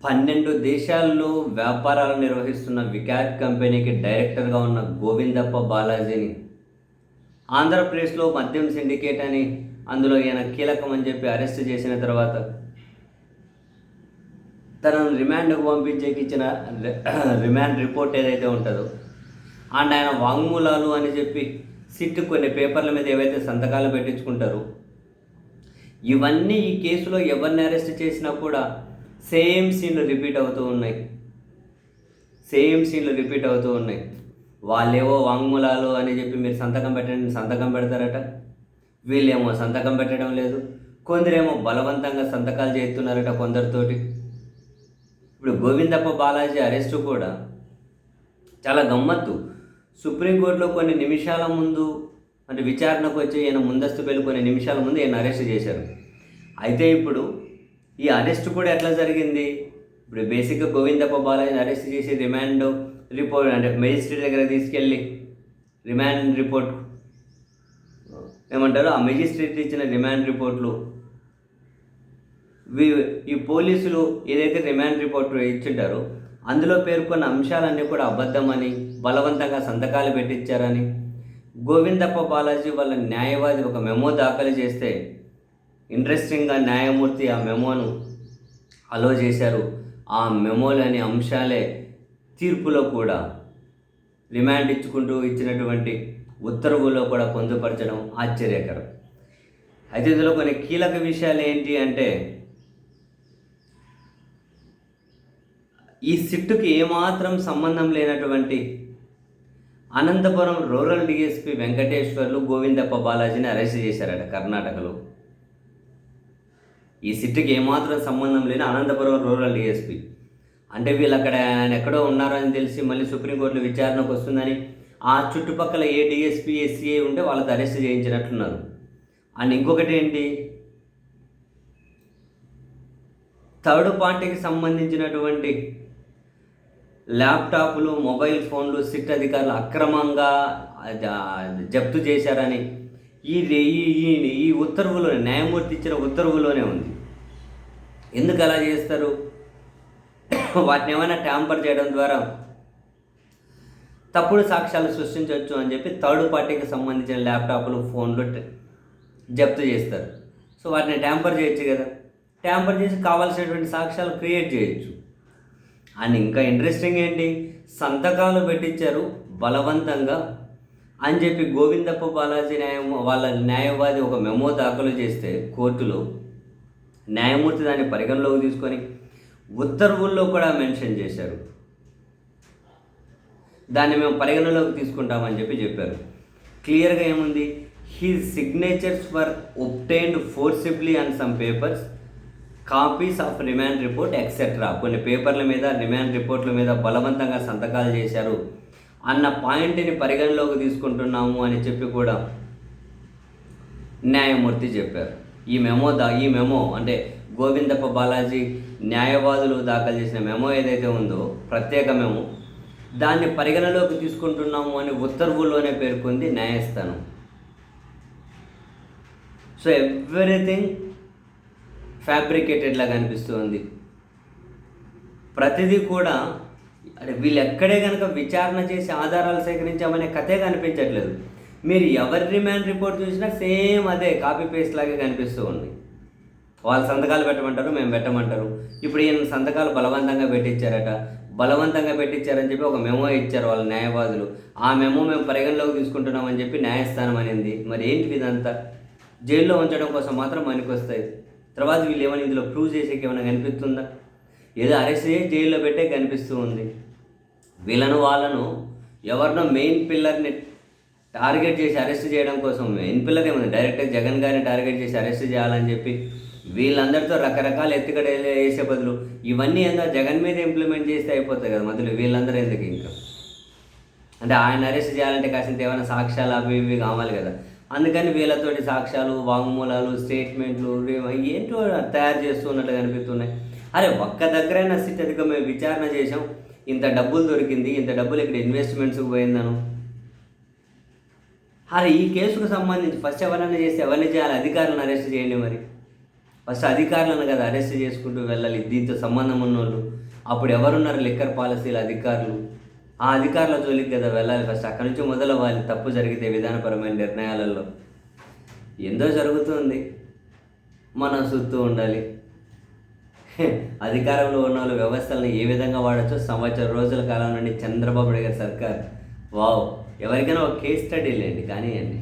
పన్నెండు దేశాల్లో వ్యాపారాలు నిర్వహిస్తున్న వికాట్ కంపెనీకి డైరెక్టర్గా ఉన్న గోవిందప్ప బాలాజీని. ఆంధ్రప్రదేశ్లో మద్యం సిండికేట్ అని అందులో ఈయన కీలకం అని చెప్పి అరెస్ట్ చేసిన తర్వాత తనను రిమాండ్కు పంపించేకి ఇచ్చిన రిమాండ్ రిపోర్ట్ ఏదైతే ఉంటుందో అండ్ ఆయన వాంగ్మూలాలు అని చెప్పి సిట్ కొన్ని పేపర్ల మీద ఏవైతే సంతకాలు పెట్టించుకుంటారో ఇవన్నీ ఈ కేసులో ఎవరిని అరెస్ట్ చేసినా కూడా సేమ్ సీన్లు రిపీట్ అవుతూ ఉన్నాయి. సేమ్ సీన్లు రిపీట్ అవుతూ ఉన్నాయి. వాళ్ళేవో వాంగ్మూలాలు అని చెప్పి మీరు సంతకం పెట్టండి సంతకం పెడతారట. వీళ్ళేమో సంతకం పెట్టడం లేదు. కొందరేమో బలవంతంగా సంతకాలు చేస్తున్నారట కొందరితోటి. ఇప్పుడు గోవిందప్ప బాలాజీ అరెస్టు కూడా చాలా గమ్మత్తు. సుప్రీంకోర్టులో కొన్ని నిమిషాల ముందు అంటే విచారణకు వచ్చి ఈయన ముందస్తు పెళ్ళి కొన్ని నిమిషాల ముందు ఈయన అరెస్ట్ చేశారు. అయితే ఇప్పుడు ఈ అరెస్ట్ కూడా ఎట్లా జరిగింది? ఇప్పుడు బేసిక్గా గోవిందప్ప బాలాజీని అరెస్ట్ చేసి రిమాండ్ రిపోర్ట్ అంటే మెజిస్ట్రేట్ దగ్గర తీసుకెళ్ళి రిమాండ్ రిపోర్ట్. ఏమంటారు? ఆ మెజిస్ట్రేట్ ఇచ్చిన రిమాండ్ రిపోర్ట్లు. ఈ పోలీసులు ఏదైతే రిమాండ్ రిపోర్ట్ ఇచ్చింటారో అందులో పేర్కొన్న అంశాలన్నీ కూడా అబద్ధమని బలవంతంగా సంతకాలు పెట్టించారని గోవిందప్ప బాలాజీ వాళ్ళ న్యాయవాది ఒక మెమో దాఖలు చేస్తే ఇంట్రెస్టింగ్గా న్యాయమూర్తి ఆ మెమోను అలో చేశారు. ఆ మెమోలని అంశాలే తీర్పులో కూడా రిమాండ్ ఇచ్చుకుంటూ ఇచ్చినటువంటి ఉత్తర్వులో కూడా పొందుపరచడం ఆశ్చర్యకరం. అయితే ఇందులో కొన్ని కీలక విషయాలు ఏంటి అంటే ఈ సిట్టుకి ఏమాత్రం సంబంధం లేనటువంటి అనంతపురం రూరల్ డిఎస్పి వెంకటేశ్వర్లు గోవిందప్ప బాలాజీని అరెస్ట్ చేశారట కర్ణాటకలో. ఈ సిట్టుకి ఏమాత్రం సంబంధం లేని అనంతపురం రూరల్ డిఎస్పి అంటే వీళ్ళు అక్కడ ఆయన ఎక్కడో ఉన్నారని తెలిసి మళ్ళీ సుప్రీంకోర్టులో విచారణకు వస్తుందని ఆ చుట్టుపక్కల ఏ డిఎస్పీ ఎస్సీఏ ఉంటే వాళ్ళకి అరెస్ట్ చేయించినట్లున్నారు అండ్ ఇంకొకటి ఏంటి? థర్డ్ పార్టీకి సంబంధించినటువంటి ల్యాప్టాప్లు మొబైల్ ఫోన్లు సిట్ అధికారులు అక్రమంగా జప్తు చేశారని ఈ ఈ ఈ- ఉత్తర్వులోనే న్యాయమూర్తి ఇచ్చిన ఉత్తర్వులోనే ఉంది. ఎందుకు అలా చేస్తారు? వాటిని ఏమైనా ట్యాంపర్ చేయడం ద్వారా తప్పుడు సాక్ష్యాలు సృష్టించవచ్చు అని చెప్పి థర్డ్ పార్టీకి సంబంధించిన ల్యాప్టాప్లు ఫోన్లు జప్తు చేస్తారు. సో వాటిని ట్యాంపర్ చేయొచ్చు కదా. ట్యాంపర్ చేసి కావాల్సినటువంటి సాక్ష్యాలు క్రియేట్ చేయొచ్చు. అండ్ ఇంకా ఇంట్రెస్టింగ్ ఏంటి? సంతకాలు పెట్టించారు బలవంతంగా అని చెప్పి గోవిందప్ప బాలాజీ న్యాయం వాళ్ళ న్యాయవాది ఒక మెమో దాఖలు చేస్తే కోర్టులో న్యాయమూర్తి దాన్ని పరిగణలోకి తీసుకొని ఉత్తర్వుల్లో కూడా మెన్షన్ చేశారు. దాన్ని మేము పరిగణలోకి తీసుకుంటామని చెప్పి చెప్పారు. క్లియర్గా ఏముంది? He signatures for obtained forcibly and some papers copies of remand report etcetera కొన్ని పేపర్ల మీద రిమాండ్ రిపోర్ట్ల మీద బలవంతంగా సంతకాలు చేశారు. అన్న పాయింట్ని పరిగణలోకి తీసుకుంటున్నాము అని చెప్పి కూడా న్యాయమూర్తి చెప్పారు. ఈ మెమో దా ఈ మెమో అంటే గోవిందప్ప బాలాజీ న్యాయవాదులు దాఖలు చేసిన మెమో ఏదైతే ఉందో ప్రత్యేక మెమో దాన్ని పరిగణలోకి తీసుకుంటున్నాము అని ఉత్తర్వుల్లోనే పేర్కొంది న్యాయస్థానం. సో ఎవ్రీథింగ్ ఫ్యాబ్రికేటెడ్ లాగా అనిపిస్తుంది. ప్రతిదీ కూడా అంటే వీళ్ళు ఎక్కడే కనుక విచారణ చేసి ఆధారాలు సేకరించామనే కథే కనిపించట్లేదు. మీరు ఎవరి రిమాండ్ రిపోర్ట్ చూసినా సేమ్ అదే కాపీ పేస్ట్ లాగే కనిపిస్తూ ఉంది. వాళ్ళు సంతకాలు పెట్టమంటారు మేము పెట్టమంటారు. ఇప్పుడు ఈయన సంతకాలు బలవంతంగా పెట్టించారట. బలవంతంగా పెట్టించారని చెప్పి ఒక మెమో ఇచ్చారు వాళ్ళ న్యాయవాదులు. ఆ మెమో మేము పరిగణలోకి తీసుకుంటున్నామని చెప్పి న్యాయస్థానం అనింది. మరి ఏంటి ఇదంతా? జైల్లో ఉంచడం కోసం మాత్రం పనికొస్తాయి. తర్వాత వీళ్ళు ఏమైనా ఇందులో ప్రూవ్ చేసేకి ఏమైనా కనిపిస్తుందా? ఏదో అరెస్ట్ చేసి జైల్లో పెట్టే కనిపిస్తూ ఉంది. వీళ్ళను వాళ్ళను ఎవరినో మెయిన్ పిల్లర్ని టార్గెట్ చేసి అరెస్ట్ చేయడం కోసం మెయిన్ పిల్లర్ ఏముంది? డైరెక్ట్గా జగన్ గారిని టార్గెట్ చేసి అరెస్ట్ చేయాలని చెప్పి వీళ్ళందరితో రకరకాల ఎత్తుగడ వేసే బదులు ఇవన్నీ ఏందో జగన్ మీద ఇంప్లిమెంట్ చేస్తే అయిపోతాయి కదా మధ్యలో వీళ్ళందరూ ఎందుకు ఇంకా? అంటే ఆయన అరెస్ట్ చేయాలంటే కాసింత ఏమైనా సాక్ష్యాలు అవి ఇవి కావాలి కదా. అందుకని వీళ్ళతోటి సాక్ష్యాలు వాంగ్మూలాలు స్టేట్మెంట్లు ఏంటో తయారు చేస్తున్నట్టు కనిపిస్తున్నాయి అరే ఒక్క దగ్గరైనా సిట్ అధిక మేము విచారణ చేసాం ఇంత డబ్బులు దొరికింది ఇంత డబ్బులు ఇక్కడ ఇన్వెస్ట్మెంట్స్కి పోయిందను. అరే ఈ కేసుకు సంబంధించి ఫస్ట్ ఎవరైనా చేస్తే ఎవరిని చేయాలి? అధికారులను అరెస్ట్ చేయండి మరి. ఫస్ట్ అధికారులను కదా అరెస్ట్ చేసుకుంటూ వెళ్ళాలి దీంతో సంబంధం ఉన్నోళ్ళు. అప్పుడు ఎవరున్నారు లిక్కర్ పాలసీల అధికారులు? ఆ అధికారుల జోలికి కదా వెళ్ళాలి ఫస్ట్ అక్కడి నుంచి మొదలవ్వాలి తప్పు జరిగితే విధానపరమైన నిర్ణయాలలో. ఎంతో జరుగుతుంది. మనం చూస్తూ ఉండాలి. అధికారంలో ఉన్న వాళ్ళు వ్యవస్థలను ఏ విధంగా వాడచ్చో సంవత్సరం రోజుల కాలం నుండి చంద్రబాబు నాయుడు గారి సర్కార్. వావ్. ఎవరికైనా ఒక కేస్ స్టడీ లేండి కానివ్వండి